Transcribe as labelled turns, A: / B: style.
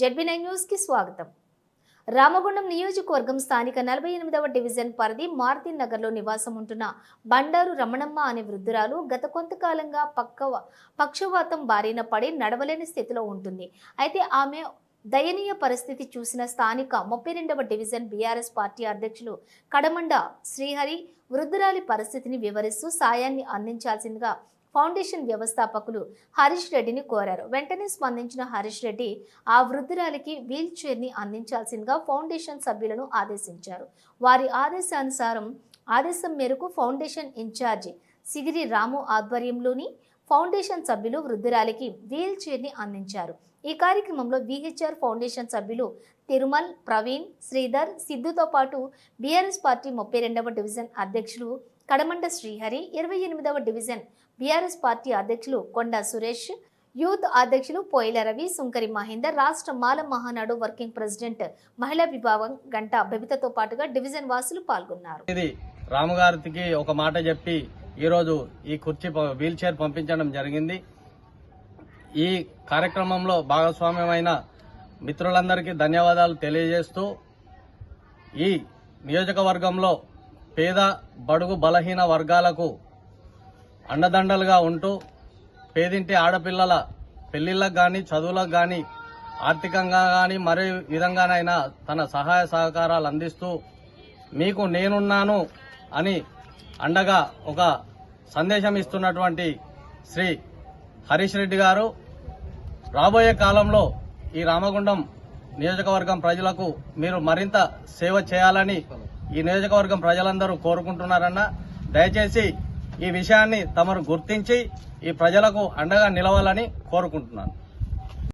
A: ZB nine న్యూస్కి స్వాగతం. రామగుండం నియోజకవర్గం స్థానిక నలభై ఎనిమిదవ డివిజన్ పరిధి మారుతి నగర్లో నివాసం ఉంటున్న బండారు రమణమ్మ అనే వృద్ధురాలు గత కొంతకాలంగా పక్క పక్షవాతం బారిన పడి నడవలేని స్థితిలో ఉంటుంది. అయితే ఆమె దయనీయ పరిస్థితి చూసిన స్థానిక ముప్పై రెండవ డివిజన్ బీఆర్ఎస్ పార్టీ అధ్యక్షులు కడమండ శ్రీహరి వృద్ధురాలి పరిస్థితిని వివరిస్తూ సాయాన్ని అందించాల్సిందిగా ఫౌండేషన్ వ్యవస్థాపకులు హరీష్ రెడ్డిని కోరారు. వెంటనే స్పందించిన హరీష్ రెడ్డి ఆ వృద్ధురాలికి వీల్ చైర్ని అందించాల్సిందిగా ఫౌండేషన్ సభ్యులను ఆదేశించారు. వారి ఆదేశానుసారం ఆదేశం మేరకు ఫౌండేషన్ ఇన్ఛార్జి సిగిరి రాము ఆధ్వర్యంలోని ఫౌండేషన్ సభ్యులు వృద్ధురాలికి వీల్ చైర్ని అందించారు. ఈ కార్యక్రమంలో విహెచ్ఆర్ ఫౌండేషన్ సభ్యులు తిరుమల్ ప్రవీణ్ శ్రీధర్ సిద్ధుతో పాటు బీఆర్ఎస్ పార్టీ ముప్పై రెండవ డివిజన్ అధ్యక్షులు కడమండ శ్రీహరి ఇరవై ఎనిమిదవ డివిజన్. బీఆర్ఎస్ పార్టీ అధ్యక్షులు కొండ సురేష్ యూత్ అధ్యక్షులు పోయిల రవి సుంకరి మహేందర్ రాష్ట్ర మాల మహానాడు వర్కింగ్ ప్రెసిడెంట్ మహిళా విభాగం గంట బబితతో పాటుగా డివిజన్ వాసులు పాల్గొన్నారు.
B: ఇది రాముగారికి ఒక మాట చెప్పి ఈరోజు ఈ కుర్చీ వీల్ చైర్ పంపించడం జరిగింది. ఈ కార్యక్రమంలో భాగస్వామ్యమైన మిత్రులందరికీ ధన్యవాదాలు తెలియజేస్తూ ఈ నియోజకవర్గంలో పేద బడుగు బలహీన వర్గాలకు అండదండలుగా ఉంటూ పేదింటి ఆడపిల్లల పెళ్ళిళ్ళకు కానీ చదువులకు కానీ ఆర్థికంగా కానీ మరే విధంగానైనా తన సహాయ సహకారాలు అందిస్తూ మీకు నేనున్నాను అని అండగా ఒక సందేశం ఇస్తున్నటువంటి శ్రీ హరీష్ రెడ్డి గారు రాబోయే కాలంలో ఈ రామగుండం నియోజకవర్గం ప్రజలకు మీరు మరింత సేవ చేయాలని ఈ నియోజకవర్గం ప్రజలందరూ కోరుకుంటున్నారన్న దయచేసి ఈ విషయాన్ని తమరు గుర్తించి ఈ ప్రజలకు అండగా నిలవాలని కోరుకుంటున్నాను.